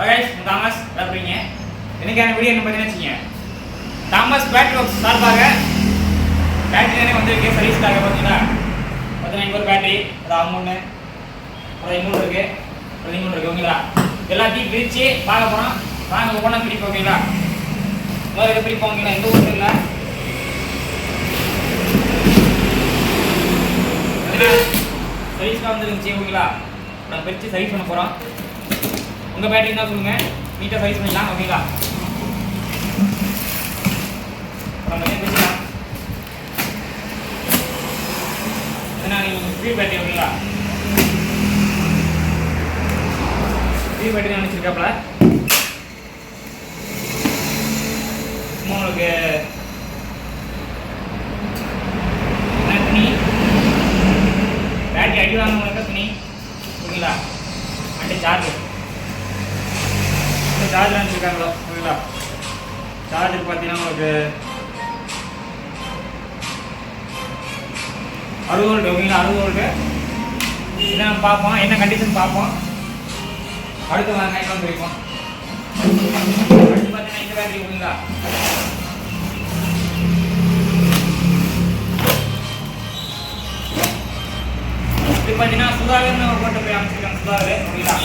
Guys Thomas அப்படிங்க இன்னைக்கான video என்ன பார்த்தீங்கன்னு வச்சுக்கோங்க. தாமஸ் பேட்டரி ஒர்க்ஸ் சார்பாக பேட்டரி தானே வந்திருக்கு சர்வீஸ்க்காக பார்த்தீங்களா? பார்த்தீங்கன்னா இங்கே ஒரு பேட்டரி அது அம்மூன்னு அப்புறம் இன்னொன்று இருக்கு அப்புறம் இன்னொன்று ஓகேங்களா? எல்லாத்தையும் பிரித்து பார்க்க போகிறோம் வாங்க ஒவ்வொன்றா பிரிப்போம் ஓகேங்களா முதல்ல இதை பிரிப்போம் ஓகேங்களா? எந்த ஊருக்கு இல்லை சர்வீஸ்க்காக வந்துருந்துச்சு ஓகேங்களா? நான் பிரித்து சர்வீஸ் பண்ண போகிறோம் உங்கள் பேட்டரி தான் சொல்லுங்கள் நீட்டாக சைஸ் பண்ணிக்கலாம் ஓகேங்களா நம்ம ஏன்னா பேட்டரி ஓகேங்களா ஸ்பீட் பேட்டரி நினச்சிருக்காப்புல உங்களுக்கு என்ன துணி பேட்டரி அடி வாங்கினவங்களுக்கு துணி ஓகேங்களா அண்ட் சார்ஜர் வந்து சார்ஜர் அனுப்பிச்சிருக்காங்களோ ஓகேங்களா சார்ஜர் பார்த்தீங்கன்னா உங்களுக்கு அறுபது வோல்ட் ஓகேங்களா அறுபது வோல்ட்டு என்ன பார்ப்போம் என்ன கண்டிஷன் பார்ப்போம். அடுத்து வாங்க என்ன பிரிப்போம் அடுத்து பார்த்தீங்கன்னா இந்த பேட்டரி ஓகேங்களா இது பார்த்தீங்கன்னா சுதாகர்னு ஒரு போட்டு போய் அமைச்சிருக்காங்க சுதாகர் ஓகேங்களா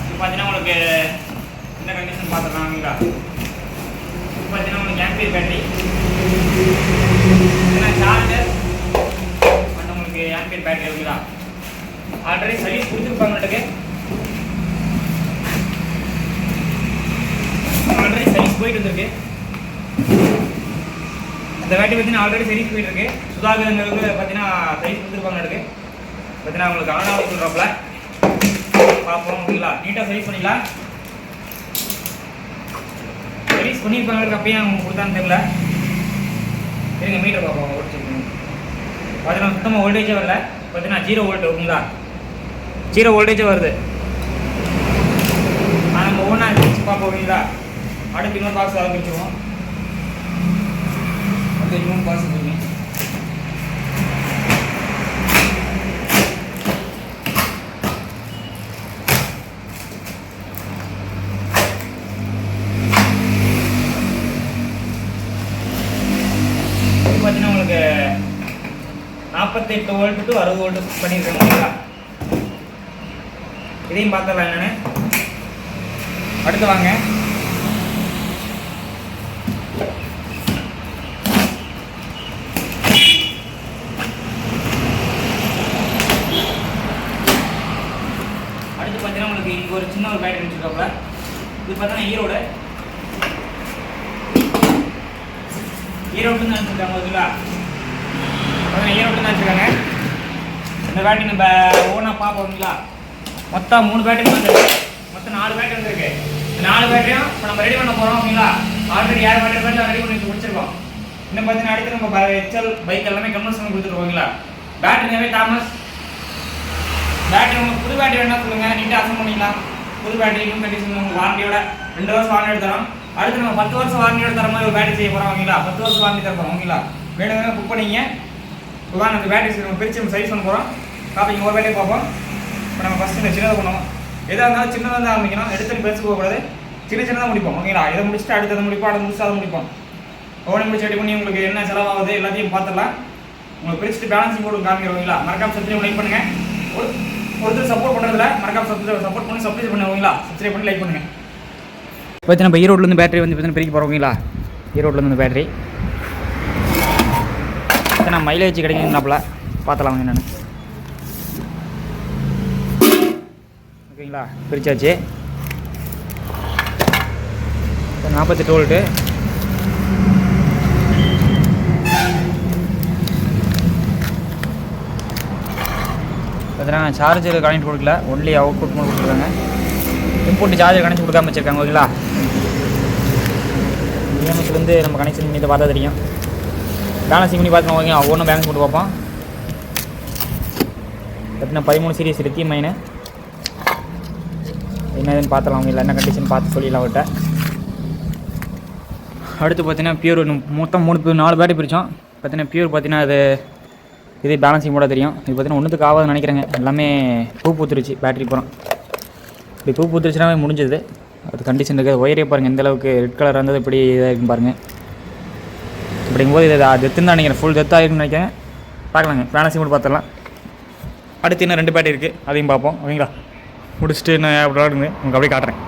இது பார்த்தீங்கன்னா உங்களுக்கு இந்த பார்த்துக்கலாம் பார்த்தீங்கன்னா உங்களுக்கு ஆம்பியர் பேட்டரி ஏன்னா சார்ஜர் பட் உங்களுக்கு ஆம்பியர் பேட்டரி இருக்குதா? ஆல்ரெடி சர்வீஸ் கொடுத்துருப்பாங்களுக்கு ஆல்ரெடி சர்வீஸ் போயிட்டு வந்திருக்கு. இந்த வேட்டி பார்த்தீங்கன்னா ஆல்ரெடி சர்வீஸ் போயிட்டு இருக்கு. சுதாகரங்கிறது பார்த்தீங்கன்னா சர்வீஸ் கொடுத்துருப்பாங்க பார்த்தீங்கன்னா உங்களுக்கு ஆனாலும் சொல்கிறப்பல பார்ப்போம் ஓகேங்களா? நீட்டாக சர்வீஸ் பண்ணிக்கலாம் சர்வீஸ் பண்ணியிருப்பாங்க அப்பயே அவங்க கொடுத்தான்னு தெரியல. இருங்க மீட்டர் பார்ப்போம் ஓடிச்சிருக்கணும் பார்த்தீங்கன்னா சுத்தமாக வோல்டேஜே வரல. பார்த்தீங்கன்னா ஜீரோ வோல்ட் ஓகேங்களா ஜீரோ வோல்டேஜே வருது. ஆனால் நம்ம ஒவ்வொன்றா பிரித்து பார்ப்போம் இல்லைங்களா அடுத்து இன்னொரு பாக்ஸ் ஆரம்பிச்சுவோம் அடுத்து இன்னொரு பாக்ஸ் பிரிங்க இது பார்த்தீங்கன்னா உங்களுக்கு நாற்பத்தெட்டு வோல்ட் டு அறுபது வோல்ட் பண்ணியிருக்காங்க ஓகேங்களா இதையும் பார்த்துடலாம் என்னன்னு. அடுத்து வாங்க. அடுத்து பார்த்தீங்கன்னா உங்களுக்கு இங்கே ஒரு சின்ன ஒரு பேட்டரி வச்சுருக்காப்புல. இது பார்த்தீங்கன்னா ஈரோடு. ஈரோடு தான் ஓகேங்களா பார்த்தீங்கன்னா ஈரோடு தான் வச்சுருக்காங்க. இந்த பேட்டரி நம்ம ஓனாக பார்ப்போம்ங்களா மொத்தம் மூணு பேட்டரி வந்துருக்கு. மொத்தம் நாலு பேட்டரி வந்திருக்கு. இந்த நாலு பேட்டரியும் இப்போ நம்ம ரெடி பண்ண போகிறோம் அப்படிங்களா ஆல்ரெடி ஏழு பேட்டரி பேட்டரி ரெடி பண்ணி முடிச்சிருக்கோம். இன்னும் பார்த்தீங்கன்னா அடுத்து நம்ம எக்ஸல் பைக் எல்லாமே கன்வர்ஸ் பண்ணி கொடுத்துருக்கோம் ஓகேங்களா நிறைய தாமஸ்? பேட்டரி உங்களுக்கு புது பேட்டரி வேணா சொல்லுங்கள் நீட்டாக அசம் பண்ணிக்கலாம். புது பேட்டரி இன்னும் கண்டிஷன் உங்களுக்கு வாரண்டியோட ரெண்டு வருஷம் வாரண்டி தரோம். அடுத்து நம்ம பத்து வருஷம் வாரண்டியோட தர மாதிரி ஒரு பேட்டரி செய்ய போகிறோம் ஓகேங்களா பத்து வருஷம் வாரண்டி தர போகிறோம் ஓகேங்களா வேணும் புக் பண்ணிங்க இப்போ தான் அந்த பேட்டரி நம்ம பிரித்து நம்ம சைஸ் பண்ண போகிறோம் காப்பிங்க ஒரு வேலையை பார்ப்போம். இப்போ நம்ம ஃபஸ்ட்டு இந்த சின்னதை பண்ணுவோம் எதாக இருந்தாலும் சின்னதாக தான் ஆரம்பிக்கணும் எடுத்து பெருசு போகக்கூடாது. சின்ன சின்னதாக முடிப்போம். ஓகேங்களா இதை முடிச்சுட்டு அடுத்ததை முடிப்போம். அதை முடிச்சு அதை முடிப்போம். ஒவ்வொரு முடிச்சு ரெடி பண்ணி உங்களுக்கு என்ன செலவாகுது எல்லாத்தையும் பார்த்துடலாம். உங்களுக்கு பிரிச்சுட்டு பேலன்சிங் போட்டு ஓகேங்களா மறக்காம சப்ஸ்கிரைப் லைக் பண்ணுங்கள் ஒரு ஒருத்தர் சப்போர்ட் பண்ணுறதுல மறக்காம சப்ஸ்கிரைப் சப்போர்ட் பண்ணி சப்ஸ்கிரைப் பண்ணுவீங்களா சப்ஸ்கிரைப் பண்ணி லைக் பண்ணுங்கள் இப்போ நம்ம ஈரோட்லேருந்து பேட்டரி வந்து பார்த்தீங்கன்னா பிரிக்க போகிறோங்களா ஈரோட்லேருந்து பேட்டரி நான் மைலேஜ் கிடைக்குங்கனாப்புல பார்த்தலாம் என்னென்னு. ஓகேங்களா? பிரிச்சாச்சு. நாற்பத்தெட்டு வோல்ட்டு. பார்த்தீங்கன்னா சார்ஜர் கனெக்ட் கொடுக்கல. ஒன்லி அவுட் புட் மட்டும் கொடுத்துருக்காங்க. இம்போர்ட் சார்ஜர் கனெக்ட் கொடுக்காம வச்சிருக்காங்க ஓகேங்களா? இஎம்எஸ்லேருந்து நம்ம கனெக்ஷன் மீது பார்த்தா தெரியும். பேலன்சிங் பண்ணி பார்த்துக்கோங்க ஓகே ஒவ்வொன்றும் பேலன்ஸ் போட்டு பார்ப்போம். பார்த்தீங்கன்னா பதிமூணு சீரியஸ் லித்தியம் மைனு என்ன இதுன்னு பார்த்துலாம். அவங்க இல்லை என்ன கண்டிஷன் பார்த்து சொல்லிடலாம் அவர்கிட்ட. அடுத்து பார்த்தீங்கன்னா பியூர் மொத்தம் மூணு பியூர் நாலு பேட்டரி பிரித்தோம் பார்த்தீங்கன்னா பியூர் பார்த்தீங்கன்னா அது இது பேலன்சிங் போட தெரியும். இது பார்த்தீங்கன்னா ஒன்றுத்துக்கு ஆகாதுன்னு நினைக்கிறேங்க. எல்லாமே பூ பூத்துருச்சு. பேட்டரி போகிறோம் இப்படி பூ பூத்துருச்சுனாவே முடிஞ்சது. அது கண்டிஷன் இருக்குது ஒயரே பாருங்கள் எந்த அளவுக்கு ரெட் கலர் இருந்தது இப்படி இதாக இருக்குன்னு பாருங்கள் அப்படிங்கும்போது இது டெத்துன்னு தான் நினைக்கிறேன். ஃபுல் டெத் ஆகிருக்குன்னு நினைக்கிறேன். பார்க்கலாங்க. ஃபேனசி மட்டும் பார்த்துடலாம். அடுத்து இன்னும் ரெண்டு பேட்டி இருக்குது அதையும் பார்ப்போம். ஓகேங்களா? முடிச்சுட்டு என்ன விளாடுங்க உங்களுக்கு அப்படியே காட்டுறேன்.